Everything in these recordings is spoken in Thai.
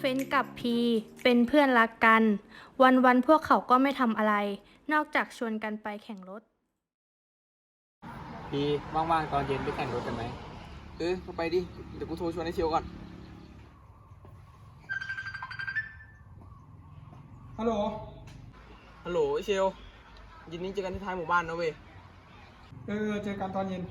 เฟ้นกับพีเป็นเพื่อนรักกัน วันๆพวกเขาก็ไม่ทำอะไร นอกจากชวนกันไปแข่งรถ พี่ว่างๆตอนเย็นไปแข่งรถกันไหมเออก็ไปดิ เดี๋ยวกูโทรชวนไอ้เชียวก่อน ฮัลโหล ฮัลโหลไอ้เชียวเยินนี้เจอกันที่ท้ายหมู่บ้านนะเว้ย เออเจอกันตอนเย็น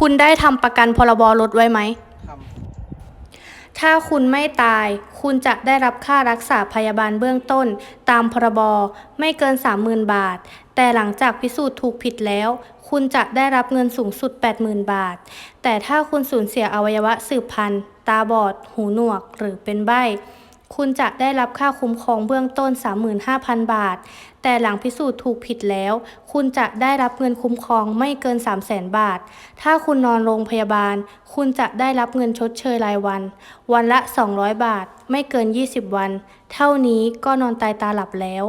คุณได้ทำประกันพรบรถไว้ไหมทถ้าคุณไม่ตาย คุณจะได้รับค่ารักษาพยาบาลเบื้องต้น ตามพรบไม่เกิน 30,000 บาท แต่หลังจากพิสูจน์ถูกผิดแล้ว คุณจะได้รับเงินสูงสุด 80,000 บาท แต่ถ้าคุณสูญเสียอวัยวะสืบพันธุ์ ตาบอด หูหนวก หรือเป็นใบ้ คุณจะได้รับค่าคุ้มครองเบื้องต้น 35,000 บาท แต่หลังพิสูจน์ถูกผิดแล้ว คุณจะได้รับเงินคุ้มครองไม่เกิน 300,000 บาท ถ้าคุณนอนโรงพยาบาล คุณจะได้รับเงินชดเชยรายวัน วันละ 200 บาท ไม่เกิน 20 วัน เท่านี้ก็นอนตายตาหลับแล้ว